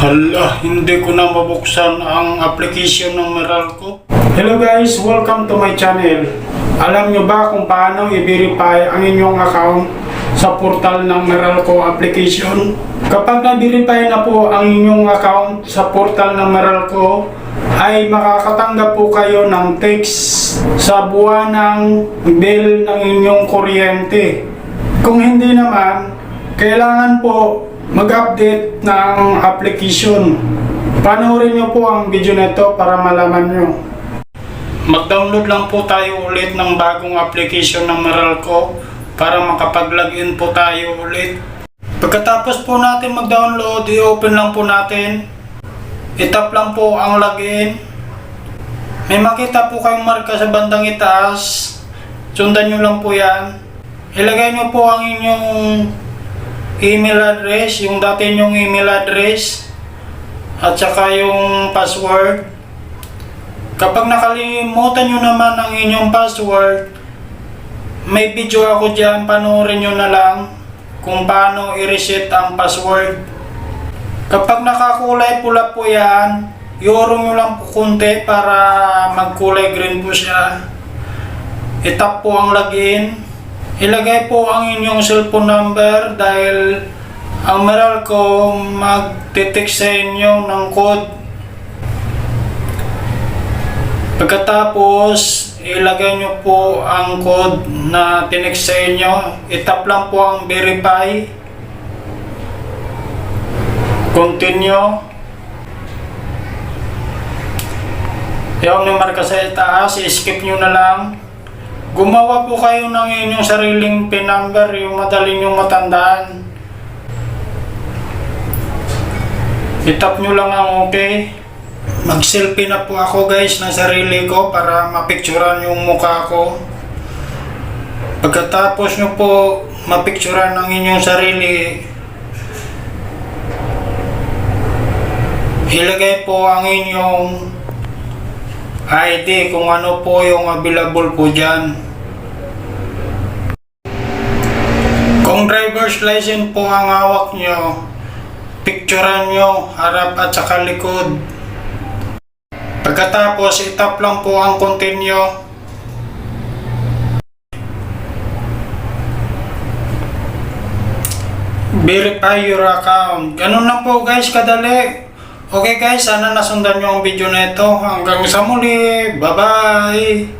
Hala, hindi ko na mabuksan ang application ng Meralco. Hello guys, welcome to my channel. Alam nyo ba kung paano i-verify ang inyong account sa portal ng Meralco application? Kapag na-verify na po ang inyong account sa portal ng Meralco, ay makakatanggap po kayo ng text sa buwanang bill ng inyong kuryente. Kung hindi naman, kailangan po mag-update ng application. Panoorin nyo po ang video nito para malaman nyo. Mag-download lang po tayo ulit ng bagong application ng Meralco para makapag-login po tayo ulit. Pagkatapos po natin mag-download, i-open lang po natin. I-tap lang po ang login. May makita po kayong marka sa bandang itaas. Sundan nyo lang po yan. Ilagay nyo po ang inyong email address, yung dati nyong email address, at saka yung password. Kapag nakalimutan nyo naman ang inyong password, may video ako dyan, panoorin nyo na lang kung paano i-reset ang password. Kapag nakakulay pula po yan, iurong nyo lang po konti para magkulay green po siya. Itap po ang login. Ilagay po ang inyong cellphone number dahil ang Meralco magte-text sa inyo ng code. Pagkatapos, ilagay nyo po ang code na tinext sa inyo. Itap lang po ang verify. Continue. Yung may marka sa itaas, i-skip nyo na lang. Gumawa po kayo ng inyong sariling PIN number, yung madali nyo matandaan. Itap nyo lang ang okay. Mag-selfie na po ako guys ng sarili ko para mapicturan yung mukha ko. Pagkatapos nyo po mapicturan ang inyong sarili, ilagay po ang inyong ID kung ano po yung available po dyan. Kung driver's license po ang hawak nyo, picturean nyo harap at saka likod. Pagkatapos, itap lang po ang continue. Verify your account. Ganun lang po guys, kadali. Okay guys, sana nasundan nyo ang video na ito. Hanggang sa muli. Bye-bye!